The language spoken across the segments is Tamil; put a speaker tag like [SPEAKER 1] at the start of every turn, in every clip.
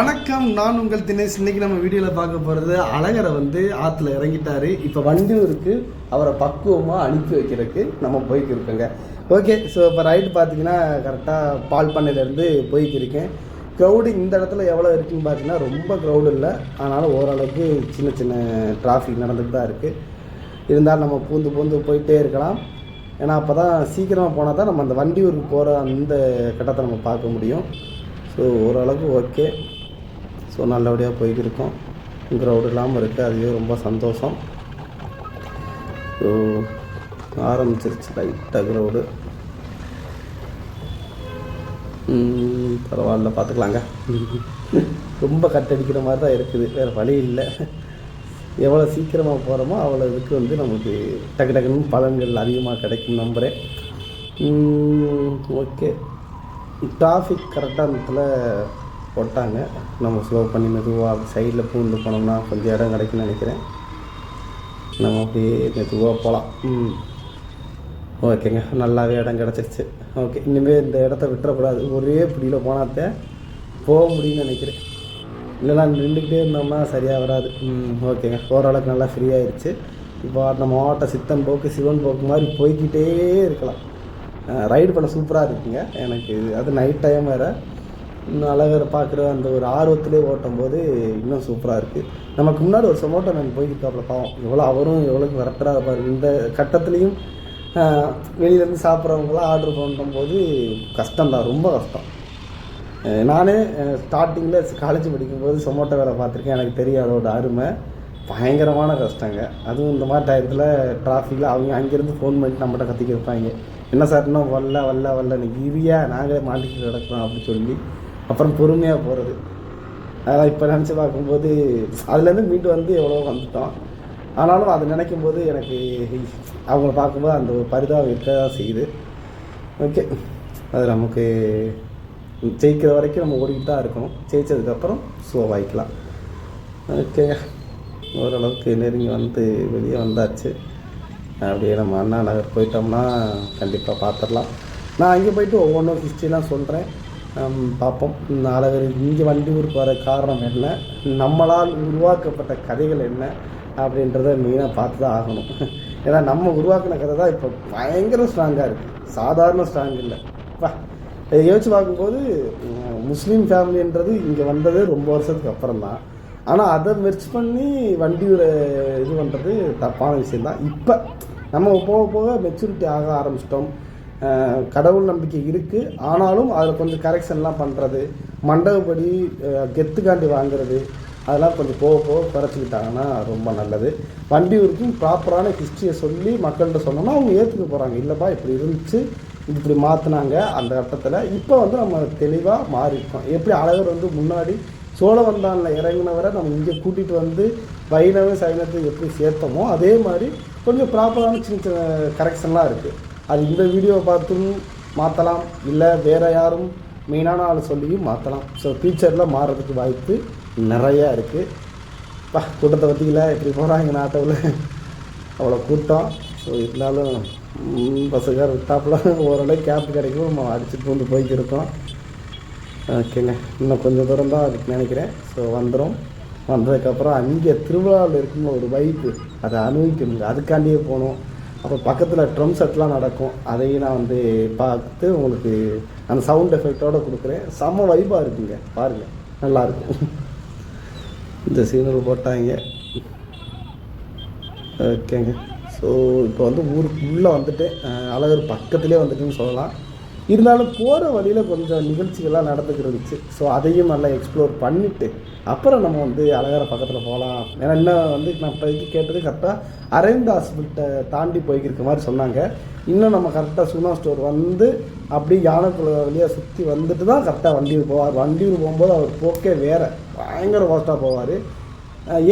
[SPEAKER 1] வணக்கம் நான் உங்கள் தினேஷ். இன்னைக்கு நம்ம வீடியோவில் பார்க்க போகிறது அழகரை வந்து ஆற்றுல இறங்கிட்டாரு. இப்போ வண்டியும் இருக்குது அவரை பக்குவமாக அனுப்பி வைக்கிறதுக்கு நம்ம போய்க்கு இருக்கோங்க ஓகே ஸோ இப்போ ரைடு பார்த்தீங்கன்னா கரெக்டாக பால் பண்ணையிலேருந்து போய்க்கு இருக்கேன் க்ரௌடு இந்த இடத்துல எவ்வளோ இருக்குன்னு பார்த்தீங்கன்னா ரொம்ப க்ரௌடு இல்லை. ஆனாலும் ஓரளவுக்கு சின்ன சின்ன டிராஃபிக் நடந்துட்டு தான் இருக்குது இருந்தாலும் நம்ம பூந்து பூந்து போயிட்டே இருக்கலாம். ஏன்னா அப்போ தான் சீக்கிரமாக போனால் தான் நம்ம அந்த வண்டியூருக்கு போகிற அந்த கட்டத்தை நம்ம பார்க்க முடியும். ஸோ ஓரளவுக்கு ஓகே ஸோ நல்லபடியாக போயிட்டு இருக்கோம் க்ரௌட் இல்லாமல் இருக்குது அதுவே ரொம்ப சந்தோஷம். ஸோ ஆரம்பிச்சிருச்சு லைட்டாக க்ரௌடு பரவாயில்ல. பார்த்துக்கலாங்க. ரொம்ப கட்டடிக்கிற மாதிரி தான் இருக்குது. வேறு வழி இல்லை. எவ்வளோ சீக்கிரமாக போகிறோமோ அவ்வளோ இதுக்கு வந்து நமக்கு டக்கு டக்குன்னு பலன்கள் அதிகமாக கிடைக்கும் நம்புகிறேன் ஓகே டிராஃபிக் கரெக்டாக இடத்துல போட்டாங்க. நம்ம ஸ்லோ பண்ணி மெதுவாக சைடில் பூந்து போனோம்னா கொஞ்சம் இடம் கிடைக்கும்னு நினைக்கிறேன். நம்ம அப்படியே மெதுவாக போகலாம் ம். ஓகேங்க. நல்லாவே இடம் கிடச்சிருச்சு. ஓகே. இனிமேல் இந்த இடத்த விட்டுறக்கூடாது. ஒரே பிடியில் போனாத்தே போக முடியும்னு நினைக்கிறேன். இல்லைனா நின்றுக்கிட்டே இருந்தோம்னா சரியாக வராது. ம். ஓகேங்க. ஓரளவுக்கு நல்லா ஃப்ரீயாகிடுச்சு இப்போ நம்ம மாவட்ட சித்தன் போக்கு சிவன் போக்கு மாதிரி போய்க்கிட்டே இருக்கலாம். ரைடு பண்ண சூப்பராக இருக்குங்க. எனக்கு அது நைட் டைம் வேறு. இன்னும் அழகரை பார்க்குற அந்த ஒரு ஆர்வத்திலே ஓட்டும் போது இன்னும் சூப்பராக இருக்குது நமக்கு முன்னாடி ஒரு சொமோட்டோ நான் போயிருக்காப்புல பாவம். எவ்வளோ அவரும் எவ்வளோக்கு விரட்டுறாரு பாரு இந்த கட்டத்துலேயும் வெளியிலேருந்து சாப்பிட்றவங்களாம் ஆர்டர் பண்ணும்போது கஷ்டம்தான் ரொம்ப கஷ்டம். நானே ஸ்டார்டிங்கில் காலேஜ் படிக்கும்போது சொமோட்டோ வேலை பார்த்துருக்கேன். எனக்கு தெரியும் அதோட அருமை. பயங்கரமான கஷ்டங்க. அதுவும் இந்த மாதிரி டயத்தில் டிராஃபிக்கில் அவங்க அங்கேருந்து ஃபோன் பண்ணிட்டு நம்மகிட்ட கத்திக்கிருப்பாங்க என்ன சார் இன்னும் வரல வரல வரல நீ இரியா நாங்களே மாட்டிக்கிட்டு கிடக்குறோம் அப்படின்னு சொல்லி அப்புறம் பொறுமையாக போகிறது அதெல்லாம் இப்போ நினச்சி பார்க்கும்போது அதுலேருந்து மீண்டு வந்து எவ்வளோ வந்துட்டோம். ஆனாலும் அதை நினைக்கும் போது எனக்கு அவங்கள பார்க்கும்போது அந்த ஒரு பரிதாபம் இருக்க தான் செய்யுது. ஓகே அது நமக்கு ஜெயிக்கிற வரைக்கும் நம்ம ஓடிக்கிட்டு தான் இருக்கணும். ஜெயிச்சதுக்கப்புறம் ஸ்லோவாகிக்கலாம் ஓகே ஓரளவுக்கு நெருங்கி வந்து வெளியே வந்தாச்சு. அப்படியே நம்ம அண்ணா நகர் போயிட்டோம்னா கண்டிப்பாக பார்த்துடலாம். நான் அங்கே போயிட்டு ஒவ்வொன்றும் ஹிஸ்ட்ரிலாம் சொல்கிறேன் பார்ப்போம் அழகர் இங்கே வண்டி ஊருக்கு காரணம் என்ன? நம்மளால் உருவாக்கப்பட்ட கதைகள் என்ன? அப்படின்றத மெயினாக பார்த்து தான் ஆகணும். ஏன்னா நம்ம உருவாக்கின கதை தான் இப்போ பயங்கர ஸ்ட்ராங்காக இருக்குது சாதாரண ஸ்ட்ராங் இல்லை. இதை யோசிச்சு பார்க்கும்போது முஸ்லீம் ஃபேமிலின்றது இங்கே வந்தது ரொம்ப வருஷத்துக்கு அப்புறம் தான் ஆனால் அதை மெர்ச் பண்ணி வண்டியோட இது பண்ணுறது தப்பான விஷயந்தான் இப்போ நம்ம போக போக மெச்சூரிட்டி ஆக ஆரம்பிச்சிட்டோம். கடவுள் நம்பிக்கை இருக்குது ஆனாலும் அதில் கொஞ்சம் கரெக்ஷன்லாம் பண்ணுறது மண்டபப்படி கெத்துக்காண்டி வாங்குறது அதெல்லாம் கொஞ்சம் போக போக குறைச்சிக்கிட்டாங்கன்னா ரொம்ப நல்லது. வண்டியூருக்கும் ப்ராப்பரான ஹிஸ்ட்ரியை சொல்லி மக்கள்கிட்ட சொன்னோம்னா அவங்க ஏற்றுக்க போகிறாங்க இல்லைப்பா இப்படி இருந்துச்சு இப்படி மாற்றினாங்க அந்த கட்டத்தில் இப்போ வந்து நம்ம தெளிவாக மாறிட்டோம் எப்படி அழகர் வந்து முன்னாடி சோழவந்தானில் இறங்கினவரை நம்ம இங்கே கூட்டிகிட்டு வந்து வைணவ சைனத்தை எப்படி சேர்த்தோமோ அதே மாதிரி கொஞ்சம் ப்ராப்பரான சின்ன சின்ன கரெக்ஷன்லாம் இருக்குது அது இந்த வீடியோவை பார்த்தும் மாற்றலாம் இல்லை வேறு யாரும் மெயினான ஆள் சொல்லியும் மாற்றலாம் ஸோ ஃபியூச்சரில் மாறுறதுக்கு வாய்ப்பு நிறையா இருக்குது பா கூட்டத்தை பற்றிக்கல இப்படி போகிறாங்க நாட்டவில். அவ்வளோ கூட்டம். ஸோ இருந்தாலும் பஸ்ஸுக்கார் விட்டாப்புல ஓரளவுக்கு கேப் கிடைக்கும். நம்ம அடிச்சுட்டு வந்து போய்க்கிருக்கோம் ஓகேங்க. இன்னும் கொஞ்சம் தூரம் தான் அதுக்கு நினைக்கிறேன். ஸோ வந்துடும் வந்ததுக்கப்புறம் அங்கே திருவிழாவில் இருக்குன்னு ஒரு வைப்பு அதை அனுபவிக்கணுங்க. அதுக்காண்டியே போகணும் அப்புறம் பக்கத்தில் ட்ரம் செட்லாம் நடக்கும். அதையும் நான் வந்து பார்த்து உங்களுக்கு அந்த சவுண்ட் எஃபெக்டோடு கொடுக்குறேன். செம்ம வைப்பாக இருக்குங்க. பாருங்கள் நல்லாயிருக்கும் இந்த சீனல் போட்டாங்க. ஓகேங்க. ஸோ இப்போ வந்து ஊருக்கு உள்ளே வந்துட்டு அழகர் பக்கத்துலேயே வந்துட்டுன்னு சொல்லலாம். இருந்தாலும் போகிற வழியில் கொஞ்சம் நிகழ்ச்சிகள்லாம் நடந்துக்கிட்டு இருந்துச்சு ஸோ அதையும் நல்லா எக்ஸ்ப்ளோர் பண்ணிவிட்டு அப்புறம் நம்ம வந்து அழகர பக்கத்தில் போகலாம் ஏன்னா இன்னும் வந்து நான் இப்போதைக்கு கேட்டது கரெக்டாக அரவிந்த் ஹாஸ்பிட்டை தாண்டி போய்க்கிருக்க மாதிரி சொன்னாங்க. இன்னும் நம்ம கரெக்டாக சுனா ஸ்டோர் வந்து அப்படியே யானைக்குள்ள வழியாக சுற்றி வந்துட்டு தான் கரெக்டாக வண்டியூர் போவார். வண்டியூர் போகும்போது அவர் போக்கே வேறு. பயங்கர வாஸ்ட்டாக போவார்.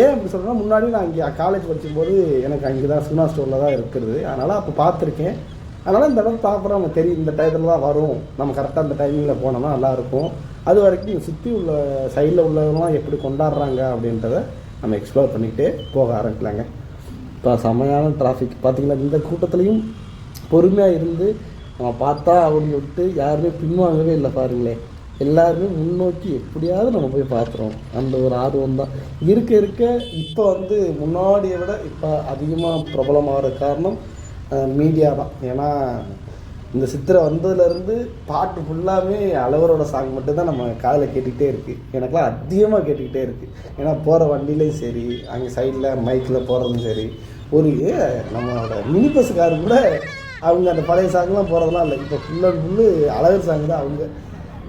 [SPEAKER 1] ஏன் அப்படி சொல்கிறேன்னா முன்னாடி நான் இங்கே காலேஜ் படிக்கும்போது எனக்கு அங்கே தான் சுனா ஸ்டோரில் தான் இருக்கிறது. அதனால் அப்போ பார்த்துருக்கேன். அதனால் இந்த இடம் ப்ராப்பராக நம்ம தெரியும் இந்த டயத்தில் தான் வரும். நம்ம கரெக்டாக அந்த டைமிங்கில் போனோம்னா நல்லாயிருக்கும். அது வரைக்கும் சுற்றி உள்ள சைடில் உள்ளவங்களாம் எப்படி கொண்டாடுறாங்க அப்படின்றத நம்ம எக்ஸ்ப்ளோர் பண்ணிக்கிட்டே போக ஆரம்பிக்கலாங்க. இப்போ செமையான டிராஃபிக் பார்த்திங்களா இந்த கூட்டத்துலேயும் பொறுமையாக இருந்து நம்ம பார்த்தா அப்படி விட்டு யாருமே பின்வாங்கவே இல்லை பாருங்களேன் எல்லாருமே முன்னோக்கி எப்படியாவது நம்ம போய் பார்த்துருவோம் அந்த ஒரு ஆர்வம் தான். இருக்க இருக்க இப்போ வந்து முன்னாடியை விட இப்போ அதிகமாக பிரபலமாகிற காரணம் மீடியா தான். ஏன்னா இந்த சித்திரை வந்ததுலேருந்து பாட்டு ஃபுல்லாமே அழகரோட சாங் மட்டும்தான் நம்ம காதில் கேட்டுக்கிட்டே இருக்குது எனக்குலாம் அதிகமாக கேட்டுக்கிட்டே இருக்குது ஏன்னா போகிற வண்டியிலையும் சரி அங்கே சைடில் மைக்கில் போகிறதும் சரி ஒரு நம்மளோட மினி பஸ்ஸுக்காரர் கூட அவங்க அந்த பழைய சாங்லாம் போகிறதெல்லாம் இல்லை. இப்போ full and full Azhagar song தான் அவங்க.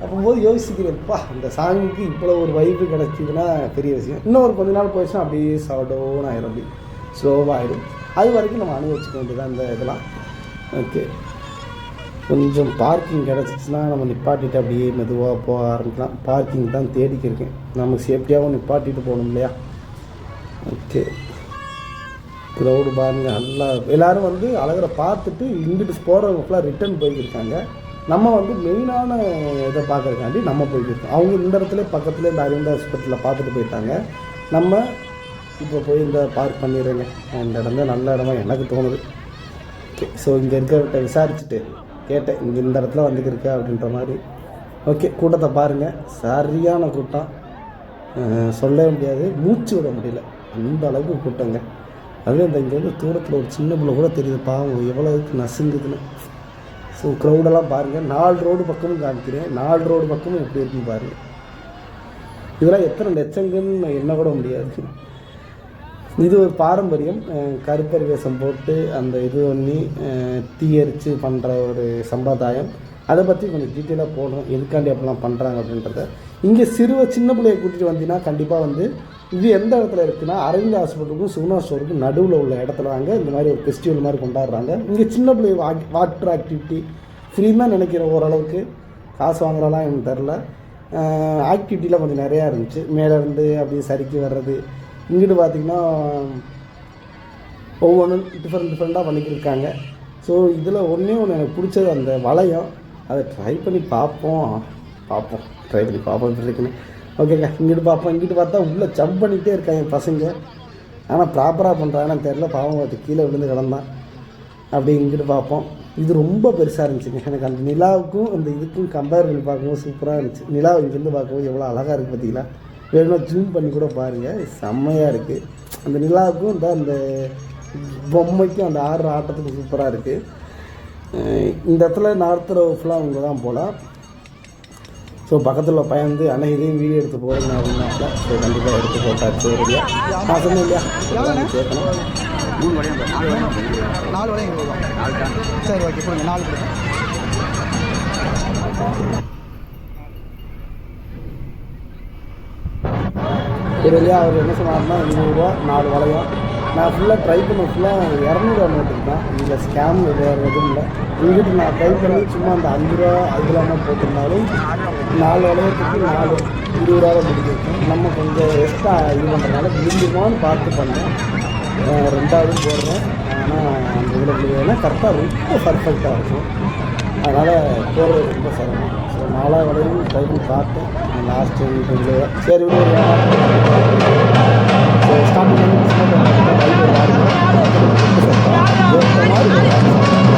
[SPEAKER 1] அப்போது யோசிக்கிறேன்ப்பா இந்த சாங்குக்கு இவ்வளோ ஒரு வைப்பு கிடச்சிதுன்னா பெரிய விஷயம். இன்னும் ஒரு கொஞ்ச நாள் போயிடுச்சுன்னா அப்படியே சவடோன்னு ஆயிரும் அப்படி ஸ்லோவாக ஆயிடும் அது வரைக்கும் நம்ம அனுபவிச்சுக்க வேண்டியதான் இந்த இதெல்லாம். ஓகே. கொஞ்சம் பார்க்கிங் கிடச்சிச்சின்னா நம்ம நிப்பாட்டிட்டு அப்படியே மெதுவாக போக ஆரம்பிக்கலாம். பார்க்கிங் தான் தேடிக்கிருக்கேன் நம்ம நமக்கு சேஃப்டியாகவும் நிப்பாட்டிட்டு போகணும் இல்லையா? ஓகே. க்ரௌடு பாருங்க நல்லா எல்லோரும் வந்து அழகரை பார்த்துட்டு இங்கிட்டு போகிறவங்க ஃபுல்லாக ரிட்டர்ன் போய்க்கிருக்காங்க நம்ம வந்து மெயினான இதை பார்க்கறதுக்காண்டி நம்ம போய்க்கிருக்கோம் அவங்க இந்த இடத்துல பக்கத்துலேயே இந்த அரவிந்த் ஹாஸ்பிட்டலில் பார்த்துட்டு போயிட்டாங்க. நம்ம இப்போ போய் இந்த பார்க் பண்ணிடுறேங்க. அந்த இடம் தான் நல்ல இடமா எனக்கு தோணுது. ஓகே ஸோ இங்கே இருக்கிறவர்கிட்ட விசாரிச்சுட்டு கேட்டேன் இங்கே இந்த இடத்துல வந்துக்கிருக்க அப்படின்ற மாதிரி. ஓகே கூட்டத்தை பாருங்கள் சரியான கூட்டம். சொல்லவே முடியாது மூச்சு விட முடியல. அந்த அளவுக்கு கூட்டங்க. அதுவே இந்த இங்கேருந்து தூரத்தில் ஒரு சின்ன பிள்ளை கூட தெரியுது. பாவம் எவ்வளவுக்கு நசுங்குதுன்னு. ஸோ க்ரௌடெல்லாம் பாருங்கள் நாலு ரோடு பக்கமும் காமிக்கிறேன். நாலு ரோடு பக்கமும் எப்படி இருக்குன்னு பாருங்கள் இதெல்லாம் எத்தனை லட்சங்கன்னு என்ன கூட முடியாது. இது ஒரு பாரம்பரியம். கருப்பர் வேஷம் போட்டு அந்த இது பண்ணி தீயரித்து பண்ணுற ஒரு சம்பிரதாயம். அதை பற்றி கொஞ்சம் டீட்டெயிலாக போடணும். எதுக்காண்டி அப்படிலாம் பண்ணுறாங்க அப்படின்றத. இங்கே சிறுவ சின்ன பிள்ளைய கூட்டிகிட்டு வந்தீங்கன்னா கண்டிப்பாக வந்து இது எந்த இடத்துல இருக்குன்னா அரவிந்த் ஹாஸ்பிட்டலுக்கும் சுகுணா ஸ்டோருக்கும் நடுவில் உள்ள இடத்துல வாங்க இந்த மாதிரி ஒரு ஃபெஸ்டிவல் மாதிரி கொண்டாடுறாங்க. இங்கே சின்ன பிள்ளை வாட்டர் ஆக்டிவிட்டி ஃப்ரீமாக நினைக்கிற ஓரளவுக்கு காசு வாங்குறாலாம் எனக்கு தெரில ஆக்டிவிட்டிலாம் கொஞ்சம் நிறையா இருந்துச்சு. மேலே இருந்து அப்படியே சறுக்கி வர்றது இங்கிட்டு பார்த்தீங்கன்னா ஒவ்வொன்றும் டிஃப்ரெண்ட் டிஃப்ரெண்ட்டாக பண்ணிக்கிருக்காங்க. ஸோ இதில் ஒன்றே ஒன்று எனக்கு பிடிச்சது அந்த வளையம். அதை ட்ரை பண்ணி பார்ப்போம். பார்ப்போம். ட்ரை பண்ணி பார்ப்போம். இப்படி இருக்குன்னு. ஓகேங்க இங்கிட்டு பார்ப்போம். இங்கிட்டு பார்த்தா உள்ளே ஜம்ப் பண்ணிகிட்டே இருக்காங்க என் பசங்க. ஆனால் ப்ராப்பராக பண்ணுறாங்கன்னு தெரில பாவம் அது கீழே விழுந்து கிடந்தான். அப்படி இங்கிட்டு பார்ப்போம். இது ரொம்ப பெருசாக இருந்துச்சுங்க. எனக்கு அந்த நிலாவுக்கும் அந்த இதுக்கும் கம்பேர் பண்ணி பார்க்கும்போது சூப்பராக இருந்துச்சு. நிலா இங்கேருந்து பார்க்கும்போது எவ்வளோ அழகாக இருக்குது பார்த்தீங்களா வேணும்னா ஜூம் பண்ணி கூட பாருங்கள் செம்மையாக இருக்குது அந்த நிலாவுக்கும் இந்த அந்த பொம்மைக்கும் அந்த ஆடுற ஆட்டத்துக்கும் சூப்பராக இருக்குது இந்த இடத்துல நார்த்தர ஃபுல்லாக அவங்க தான் போகலாம் ஸோ பக்கத்தில் பையன் வந்து அண்ணா இதையும் வீடியோ எடுத்து போடுங்க அப்படின்னால ஸோ கண்டிப்பாக எடுத்து போட்டாச்சு ரெடியா நான் சொன்னேன் இல்லையா? கேட்கணும்.
[SPEAKER 2] மூணு நாலு
[SPEAKER 3] வரையும் சரி ஓகே நாலு கொடுங்க
[SPEAKER 1] இல்லையா அவர் என்ன சொன்னார்னா இருநூறுவா நாலு வளையம். நான் ஃபுல்லாக ட்ரை பண்ண ஃபுல்லாக இரநூறுவா நோட்டு தான் இதில் ஸ்கேம் வேறு எதுவும் இல்லை. இங்கிட்டு நான் ட்ரை பண்ணி சும்மா அந்த அஞ்சு ரூபா அது இல்லாமல் போட்டிருந்தாலும் நாலு வளையத்துக்கு நாலு இருபது ரூபா முடிஞ்சிருக்கும் நம்ம கொஞ்சம் எக்ஸ்ட்ரா இது பண்ணுறதுனால விரும்புமான்னு பார்த்து பண்ணேன். ரெண்டாவது போடுறேன். ஆனால் அந்த இதில் கரெக்டாக ரொம்ப பர்ஃபெக்டாக இருக்கும். அதனால் போகிறது ரொம்ப சிரமம். ஸோ நாலாவது வரையும் ட்ரை பார்த்தேன் லாஸ்ட் கொஞ்சம் சரி விடு ஸோ ஸ்டார்டிங் பண்ணி பைக் ஏற்ற மாதிரி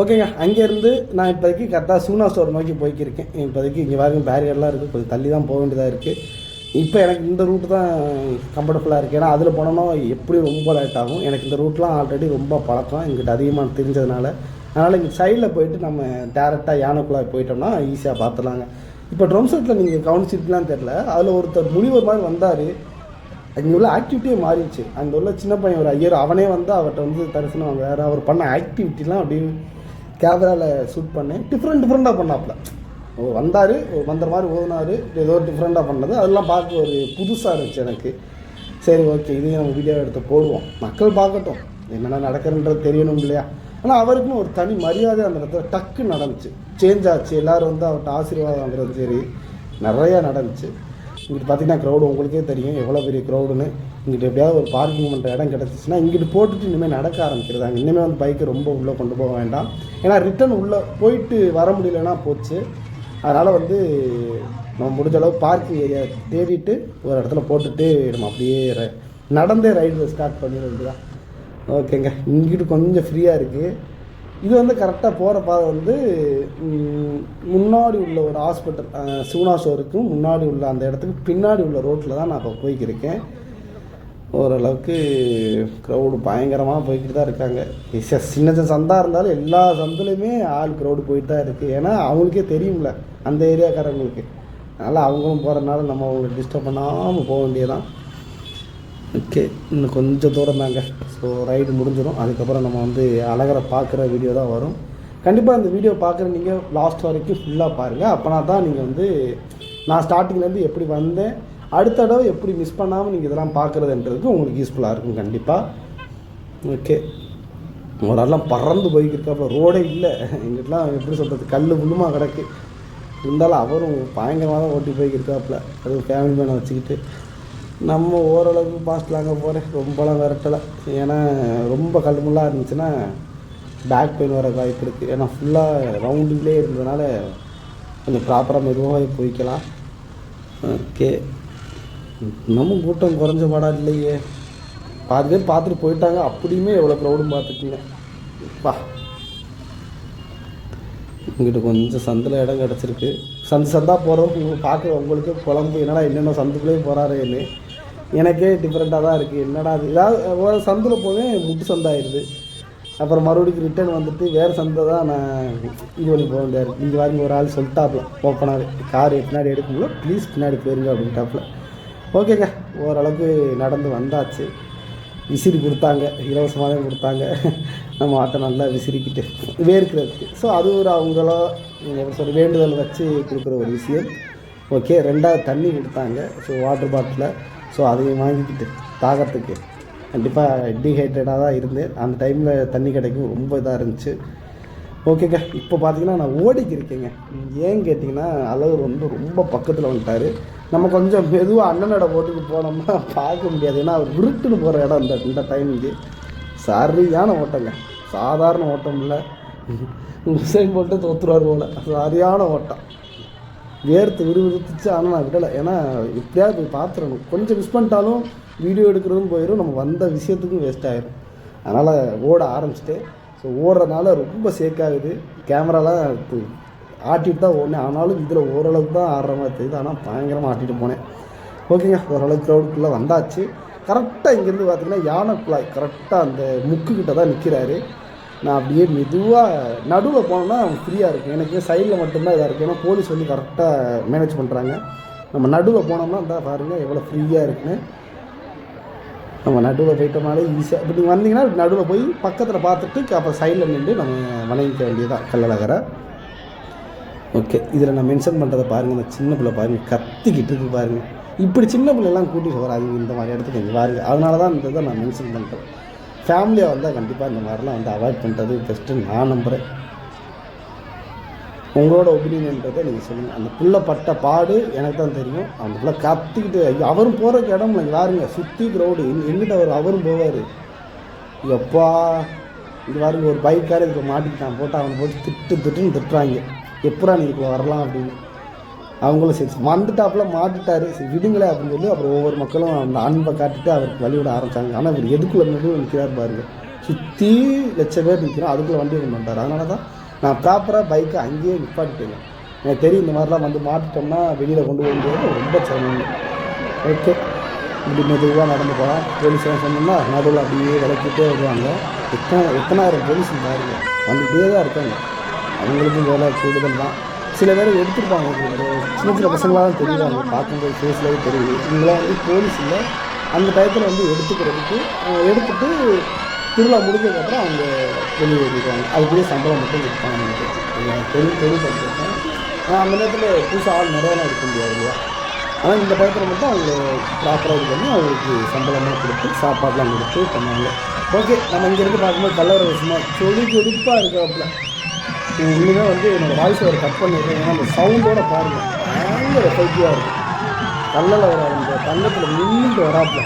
[SPEAKER 1] ஓகேங்க அங்கேருந்து நான் இப்போதைக்கு கரெக்டாக சூனா ஸ்டோர் நோக்கி போய்க்கிருக்கேன். இப்போதைக்கு இங்கே வரைக்கும் பேரியர்லாம் இருக்குது கொஞ்சம் தள்ளி தான் போக வேண்டியதாக இருக்குது இப்போ எனக்கு இந்த ரூட்டு தான் கம்ஃபர்டபுளாக இருக்குது ஏன்னா அதில் போனோம்னா எப்படி ரொம்ப லேட் ஆகும். எனக்கு இந்த ரூட்லாம் ஆல்ரெடி ரொம்ப பழக்கம். எங்கிட்ட அதிகமாக தெரிஞ்சதுனால. அதனால் இங்கே சைடில் போயிட்டு நம்ம டேரெக்டாக யானைக்குள்ளாய் போயிட்டோம்னா ஈஸியாக பார்த்துலாங்க இப்போ ட்ரம் செட்டில் நீங்கள் கவனிச்சிருக்கலாம் தெரில அதில் ஒருத்தர் முனிவர் மாதிரி வந்தார். அங்கே உள்ள ஆக்டிவிட்டியே மாறிடுச்சு. அங்கே உள்ள சின்ன பையன் ஒரு ஐயர் அவனே வந்து அவர்கிட்ட வந்து தரிசனம் வேறு அவர் பண்ண ஆக்டிவிட்டிலாம் அப்படியே கேமராவில் ஷூட் பண்ணேன். டிஃப்ரெண்ட் டிஃப்ரெண்ட்டாக பண்ணாப்புல. ஓ வந்தார் ஒரு மாதிரி ஓதுனார் ஏதோ டிஃப்ரெண்ட்டாக பண்ணது. அதெல்லாம் பார்க்க ஒரு புதுசாக இருந்துச்சு எனக்கு. சரி ஓகே இதையும் நம்ம வீடியோ எடுத்து போடுவோம். மக்கள் பார்க்கட்டும். என்னென்ன நடக்கிறன்றது தெரியணும் இல்லையா? ஆனால் அவருக்குன்னு ஒரு தனி மரியாதை அந்த இடத்துல டக்கு நடந்துச்சு. சேஞ்ச் ஆச்சு. எல்லோரும் வந்து அவர்கிட்ட ஆசீர்வாதம் வாங்குறது சரி நிறையா நடந்துச்சு. இங்கிட்டு பார்த்தீங்கன்னா க்ரௌடு உங்களுக்கே தெரியும். எவ்வளோ பெரிய க்ரௌடுன்னு இங்கிட்ட எப்படியாவது ஒரு பார்க்கிங் பண்ணுற இடம் கிடச்சிச்சின்னா இங்கிட்டு போட்டுட்டு இனிமேல் நடக்க ஆரம்பிக்கிறதாங்க இனிமேல் வந்து பைக்கை ரொம்ப உள்ளே கொண்டு போக வேண்டாம். ஏன்னா ரிட்டன் உள்ளே போயிட்டு வர முடியலன்னா போச்சு. அதனால் வந்து நம்ம முடிஞ்ச அளவு பார்க்கிங் ஏரியா தேடிட்டு ஒரு இடத்துல போட்டுட்டு நம்ம அப்படியே நடந்தே ரைடு ஸ்டார்ட் பண்ணிடுறது தான் ஓகேங்க இங்கிட்டு கொஞ்சம் ஃப்ரீயாக இருக்குது இது வந்து கரெக்டாக போகிற பாதை வந்து முன்னாடி உள்ள ஒரு ஹாஸ்பிட்டல் சிவனா ஷோருக்கும் முன்னாடி உள்ள அந்த இடத்துக்கு பின்னாடி உள்ள ரோட்டில் தான் நான் இப்போ போய்க்கிருக்கேன். ஓரளவுக்கு க்ரௌடு பயங்கரமாக போய்கிட்டு தான் இருக்காங்க. சின்ன சின்ன இருந்தாலும் எல்லா சந்திலையுமே ஆள் க்ரௌடு போயிட்டு தான் இருக்குது ஏன்னா அவங்களுக்கே தெரியும்ல அந்த ஏரியாக்காரங்களுக்கு அதனால் அவங்களும் போகிறதுனால நம்ம அவங்களை டிஸ்டர்ப் பண்ணாமல் போக வேண்டியதான் ஓகே இன்னும் கொஞ்சம் தூரம் தாங்க. ஸோ ரைடு முடிஞ்சிடும். அதுக்கப்புறம் நம்ம வந்து அழகரை பார்க்குற வீடியோ தான் வரும். கண்டிப்பாக இந்த வீடியோ பார்க்குற நீங்கள் லாஸ்ட் வரைக்கும் ஃபுல்லாக பாருங்கள் அப்போனா தான் நீங்கள் வந்து நான் ஸ்டார்டிங்லேருந்து எப்படி வந்தேன் அடுத்த தடவை எப்படி மிஸ் பண்ணாமல் நீங்கள் இதெல்லாம் பார்க்குறதுன்றதுக்கு உங்களுக்கு யூஸ்ஃபுல்லாக இருக்கும் கண்டிப்பாக ஓகே ஒரு பறந்து போய்க்கிருக்காப்புல. ரோடே இல்லை. எங்கிட்டலாம் எப்படி சொல்கிறது கல் புல்லுமா கிடக்கு. இருந்தாலும் அவரும் பயங்கரமாக தான் ஓட்டி போய்க்கிருக்காப்புல. அதுவும் ஃபேமிலி மேனை வச்சுக்கிட்டு. நம்ம ஓரளவுக்கு பாஸ்ட்லாங்க போகிறேன் ரொம்பலாம் விரட்டலை. ஏன்னா ரொம்ப கல்முள்ளாக இருந்துச்சுன்னா பேக் பெயின் வர வாய்ப்பு இருக்குது ஏன்னா ஃபுல்லாக ரவுண்டிங்லேயே இருந்ததுனால கொஞ்சம் ப்ராப்பராக மெதுவாக போய்க்கலாம். ஓகே இன்னமும் கூட்டம் குறைஞ்ச பாடா இல்லையே. பாதி பேர் பார்த்துட்டு போயிட்டாங்க. அப்படியுமே எவ்வளோ க்ரௌடும் பார்த்துட்டீங்க பா உங்ககிட்ட கொஞ்சம் சந்தில் இடம் கிடச்சிருக்கு. சந்து சந்தாக போகிறவங்க உங்களுக்கு பார்க்குற உங்களுக்கு குழம்பு. என்னடா என்னென்ன சந்துக்குள்ளேயே போகிறாருன்னு எனக்கே டிஃப்ரெண்ட்டாக தான் இருக்குது என்னடா அது? ஏதாவது ஒரு சந்தில் போவேன் முட்டு சந்தாயிடுது அப்புறம் மறுபடியும் ரிட்டர்ன் வந்துட்டு வேறு சந்தை தான் நான் இது பண்ணி போக வேண்டியது இங்கே வாங்கி ஒரு ஆள் சொல்லிட்டாப்ல. ஓப்பனாகவே கார் பின்னாடி எடுக்கும்போது ப்ளீஸ் பின்னாடி போயிருங்க அப்படின்ட்டாப்புல ஓகேங்க. ஓரளவுக்கு நடந்து வந்தாச்சு. விசிறி கொடுத்தாங்க. இலவசமாகவே கொடுத்தாங்க. நம்ம ஆட்டை நல்லா விசிறிக்கிட்டு வேர்க்கிறதுக்கு. ஸோ அது ஒரு அவங்களோ எப்படி வேண்டுதல் வச்சு கொடுக்குற ஒரு விஷயம். ஓகே ரெண்டாவது தண்ணி கொடுத்தாங்க. ஸோ வாட்டர் பாட்டிலில் ஸோ அதையும் வாங்கிக்கிட்டு தாகத்துக்கு. கண்டிப்பாக டீஹைட்ரேட்டாக தான் இருந்தேன். அந்த டைமில் தண்ணி கிடைக்கும். ரொம்ப இதாக இருந்துச்சு. ஓகேங்க. இப்போ பார்த்தீங்கன்னா நான் ஓடிக்கு இருக்கேங்க. ஏன் கேட்டிங்கன்னா அளவு வந்து ரொம்ப பக்கத்தில் வந்துட்டார். நம்ம கொஞ்சம் மெதுவாக அண்ணனோட ஓட்டுக்கு போனோம்னா பார்க்க முடியாது. ஏன்னா அவர் விருட்டுன்னு போகிற இடம் இந்த இந்த டைமுக்கு சரியான ஓட்டங்க. சாதாரண ஓட்டம் இல்லை. உசைன் போட்டு தோத்துருவார் போல். சரியான ஓட்டம். வேர்த்து விறுவிறுத்துச்சு ஆனால் நான் விடலை. ஏன்னா எப்படியாவது போய் பார்த்துடணும் கொஞ்சம் மிஸ் பண்ணிட்டாலும் வீடியோ எடுக்கிறதும் போயிடும் நம்ம வந்த விஷயத்துக்கும் வேஸ்ட் ஆயிடும் அதனால் ஓட ஆரம்பிச்சிட்டு ஸோ ஓடுறதுனால ரொம்ப சேக் ஆகுது. கேமராலாம் ஆட்டிட்டு தான் ஓடினேன். ஆனாலும் இதில் ஓரளவுக்கு தான் ஆடுற மாதிரி தெரியுது. ஆனால் பயங்கரமாக ஆட்டிட்டு போனேன். ஓகேங்க ஓரளவுக்கு க்ரௌடுக்குள்ளே வந்தாச்சு. கரெக்டாக இங்கேருந்து பார்த்தீங்கன்னா யானை குழாய் கரெக்டாக அந்த முக்குக்கிட்ட தான் நிற்கிறாரு நான் அப்படியே மெதுவாக நடுவில் போனோம்னா ஃப்ரீயாக இருக்கும். எனக்கு சைடில் மட்டும்தான் இதாக இருக்குது ஏன்னா போலீஸ் வந்து கரெக்டாக மேனேஜ் பண்ணுறாங்க நம்ம நடுவில் போனோம்னா இந்த பாருங்கள் எவ்வளோ ஃப்ரீயாக இருக்குன்னு. நம்ம நடுவில் போயிட்டோம்னாலே ஈஸியாக இப்போ நீங்கள் வந்தீங்கன்னா நடுவில் போய் பக்கத்தில் பார்த்துட்டு அப்புறம் சைடில் நின்று நம்ம வணங்கிக்க வேண்டியதான் கள்ளழகரை ஓகே இதில் நான் மென்ஷன் பண்ணுறதை பாருங்கள் இந்த சின்ன பிள்ளை பாருங்கள் கத்திக்கிட்டு இருக்கு பாருங்கள் இப்படி சின்ன பிள்ளைலாம் கூட்டிகிட்டு வராதீங்க இந்த மாதிரி இடத்துக்கு இங்கே பாருங்க அதனால தான் இந்த இதை நான் மென்ஷன் பண்ணுறேன் ஃபேமிலியாக வந்தால் கண்டிப்பாக இந்த மாதிரிலாம் வந்து அவாய்ட் பண்ணுறது பெஸ்ட்டு நான் நம்புகிறேன் உங்களோட ஒப்பீனியன்றதை நீங்கள் சொல்லுங்கள் அந்த புள்ள பட்ட பாடு எனக்கு தான் தெரியும். அந்த புள்ள கத்திக்கிட்டு ஐயோ அவரும் போகிறக்கு இடம் இல்லை. பாருங்க சுற்றி க்ரௌடு எங்கிட்ட அவர் அவரும் போவார். எப்பா இது பாருங்க ஒரு பைக்கார இதுக்கு மாட்டிக்கிட்டான். போட்டு அவனை போட்டு திட்டு திட்டுன்னு திட்டுறாங்க. எப்படா நீ இப்போ வரலாம் அப்படின்னு. அவங்களும் சரி வந்துட்டாப்புல மாட்டிட்டாரு. சரி விடுங்களே அப்படின்னு சொல்லி அப்புறம் ஒவ்வொரு மக்களும் அந்த அன்பை காட்டிட்டு அவருக்கு வழிவிட ஆரம்பித்தாங்க ஆனால் இவர் எதுக்குள்ள நடுவில் நிற்கிறார் பாருங்க. சுற்றி லட்சம் பேர் நிற்கிறோம் அதுக்குள்ளே வண்டி கொண்டு வந்தார் அதனால தான் நான் ப்ராப்பராக பைக்கை அங்கேயே நிப்பாட்டிட்டேங்க எனக்கு தெரியும் இந்த மாதிரிலாம் வந்து மாட்டிட்டோம்னா வெளியில் கொண்டு போக முடியாது. ரொம்ப சிரமம். ஓகே இப்படி மெதுவாக நடந்து போகலாம். போலீஸ் சொன்னோம்னா நடுவில் அப்படியே விளக்கிட்டே வருவாங்க. எத்தனை எத்தனாயிரம் போலீஸ் பாருங்க. வந்துகிட்டே தான் இருக்காங்க. அவங்களுக்கும் வேலை கூடுதல் தான். சில பேர் எடுத்துருப்பாங்க. இந்த சின்ன சின்ன பசங்களாம் தெரியுறாங்க பார்க்கும்போது ஃபேஸ்லேயே தெரியுது இவங்களாம் வந்து போலீஸ் இல்லை. அந்த டயத்தில் வந்து எடுத்துக்கிறதுக்கு எடுத்துகிட்டு திருவிழா முடிஞ்சதுக்கப்புறம் அவங்க வெளியே ஏறிடுவாங்க. அதுக்குள்ளே சம்பளம் மட்டும் கொடுப்பாங்க நமக்கு. தொழில் தொழில் பண்ணிருக்கேன் அந்த நேரத்தில் புதுசாக ஆள் நிறையலாம் எடுக்க முடியாது இல்லையா? ஆனால் இந்த டயத்தில் மட்டும் அவங்க ப்ராப்பராக இது பண்ணி அவங்களுக்கு சம்பளமாக கொடுத்து சாப்பாடுலாம் கொடுத்து பண்ணுவாங்க ஓகே நம்ம இங்கேருந்து பார்க்கும்போது கல்லறை விஷயமா சொல்லி கொதிப்பாக இருக்கிறப்பல இன்னுமே வந்து என்னோடய வாய்ஸ் ஒரு கட் பண்ணிடுறேன். ஏன்னா அந்த சவுண்டோட பாருங்கள் பயங்கர ஃபைட்டியாக இருக்கும். கல்லில் வர அந்த தங்கத்தில் நின்றுட்டு வராப்புல.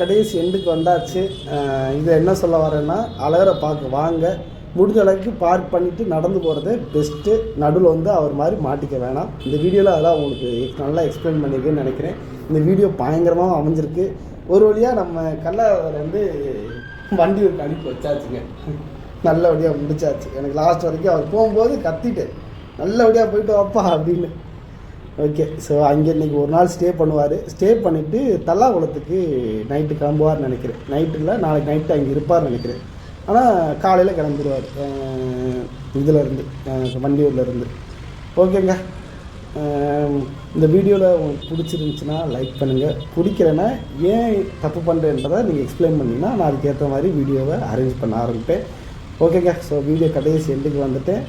[SPEAKER 1] கடைசி எண்டுக்கு வந்தாச்சு. இதை இது என்ன சொல்ல வரேன்னா அழகரை பார்க்க வாங்க. முடிஞ்ச அளவுக்கு பார்க் பண்ணிவிட்டு நடந்து போகிறது பெஸ்ட்டு நடுவில் வந்து அவர் மாதிரி மாட்டிக்க வேணாம். இந்த வீடியோவில் அதெல்லாம் உங்களுக்கு நல்லா எக்ஸ்பிளைன் பண்ணியிருக்கேன்னு நினைக்கிறேன். இந்த வீடியோ பயங்கரமாக அமைஞ்சிருக்கு. ஒரு வழியாக நம்ம கல்லாவில் வந்து வண்டி ஒரு அனுப்பி வச்சாச்சுங்க. நல்லபடியாக முடிச்சாச்சு. எனக்கு லாஸ்ட் வரைக்கும் அவர் போகும்போது கத்திட்டு நல்லபடியாக போயிட்டு வாப்பா அப்படின்னு. ஓகே ஸோ அங்கே இன்றைக்கி ஒரு நாள் ஸ்டே பண்ணுவார். ஸ்டே பண்ணிவிட்டு தல்லாகுளத்துக்கு நைட்டு கிளம்புவார்னு நினைக்கிறேன். நைட்டு இல்லை நாளைக்கு நைட்டு அங்கே இருப்பார்னு நினைக்கிறேன். ஆனால் காலையில் கிளம்பிடுவார் இதிலருந்து வண்டியூர்லேருந்து ஓகேங்க இந்த வீடியோவில் உங்களுக்கு பிடிச்சிருந்துச்சுன்னா லைக் பண்ணுங்கள் பிடிக்கலன்னா ஏன் தப்பு பண்ணுறேன்றதை நீங்கள் எக்ஸ்பிளைன் பண்ணிங்கன்னா நான் அதுக்கேற்ற மாதிரி வீடியோவை அரேஞ்ச் பண்ண ஆரம்பிப்பேன். ஓகேங்க ஸோ வீடியோ கடைசி எண்டுக்கு வந்துட்டேன்.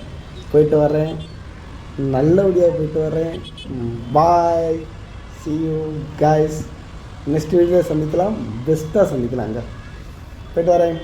[SPEAKER 1] போயிட்டு வரேன் நல்லபடியாக போயிட்டு வரேன். Bye see you guys. Next video சந்திக்கலாம். பெஸ்ட்டாக சந்திக்கலாங்க. போயிட்டு வரேன்.